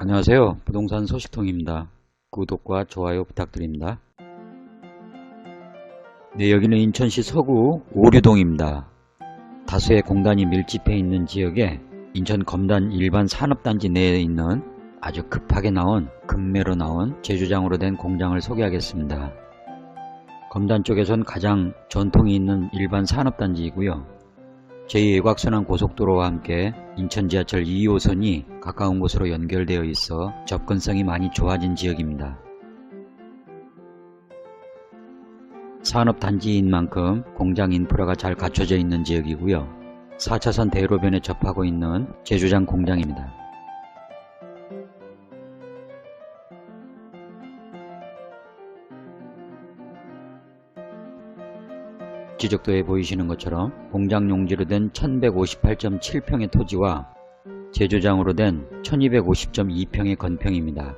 안녕하세요. 부동산 소식통입니다. 구독과 좋아요 부탁드립니다. 네, 여기는 인천시 서구 오류동입니다. 다수의 공단이 밀집해 있는 지역에 인천 검단 일반 산업단지 내에 있는 아주 급하게 나온 급매로 나온 제주장으로 된 공장을 소개하겠습니다. 검단 쪽에선 가장 전통이 있는 일반 산업단지이고요. 제2외곽순환 고속도로와 함께 인천 지하철 2호선이 가까운 곳으로 연결되어 있어 접근성이 많이 좋아진 지역입니다. 산업단지인 만큼 공장 인프라가 잘 갖춰져 있는 지역이고요. 4차선 대로변에 접하고 있는 제주장 공장입니다. 지적도에 보이시는 것처럼 공장 용지로 된 1158.7평의 토지와 제조장으로 된 1250.2평의 건평입니다.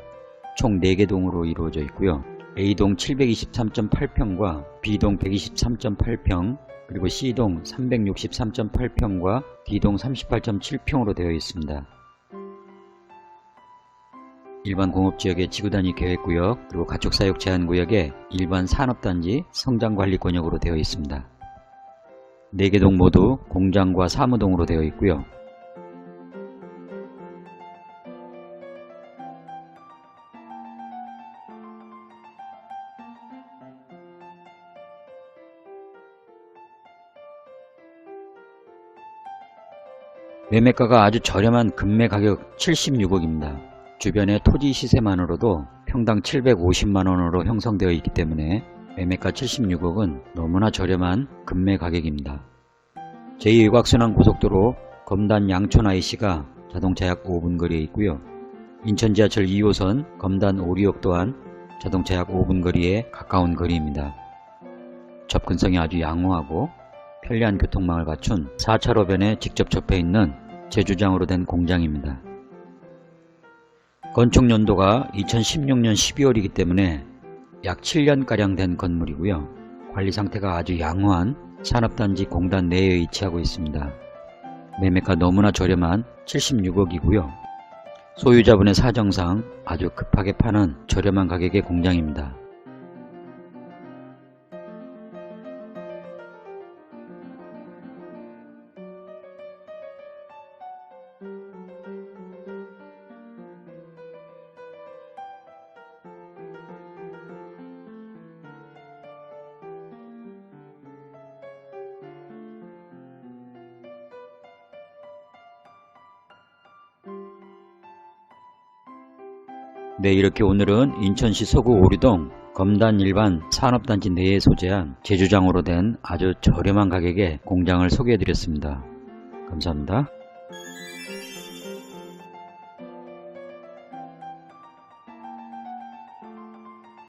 총 4개 동으로 이루어져 있고요. A동 723.8평과 B동 123.8평 그리고 C동 363.8평과 D동 38.7평으로 되어 있습니다. 일반 공업지역의 지구단위 계획구역 그리고 가축사육 제한구역에 일반 산업단지 성장관리권역으로 되어 있습니다. 4개 동 모두 공장과 사무동으로 되어 있고요. 매매가가 아주 저렴한 금매 가격 76억입니다. 주변의 토지 시세만으로도 평당 750만원으로 형성되어 있기 때문에 매매가 76억은 너무나 저렴한 금매 가격입니다. 제2외곽순환 고속도로 검단 양촌 IC가 자동차 약 5분 거리에 있고요. 인천 지하철 2호선 검단 오리역 또한 자동차 약 5분 거리에 가까운 거리입니다. 접근성이 아주 양호하고 편리한 교통망을 갖춘 4차로변에 직접 접해 있는 제주장으로 된 공장입니다. 건축 연도가 2016년 12월이기 때문에 약 7년가량 된 건물이고요. 관리 상태가 아주 양호한 산업단지 공단 내에 위치하고 있습니다. 매매가 너무나 저렴한 76억이고요. 소유자분의 사정상 아주 급하게 파는 저렴한 가격의 공장입니다. 네 이렇게 오늘은 인천시 서구 오류동 검단 일반 산업단지 내에 소재한 제주장으로 된 아주 저렴한 가격의 공장을 소개해 드렸습니다. 감사합니다.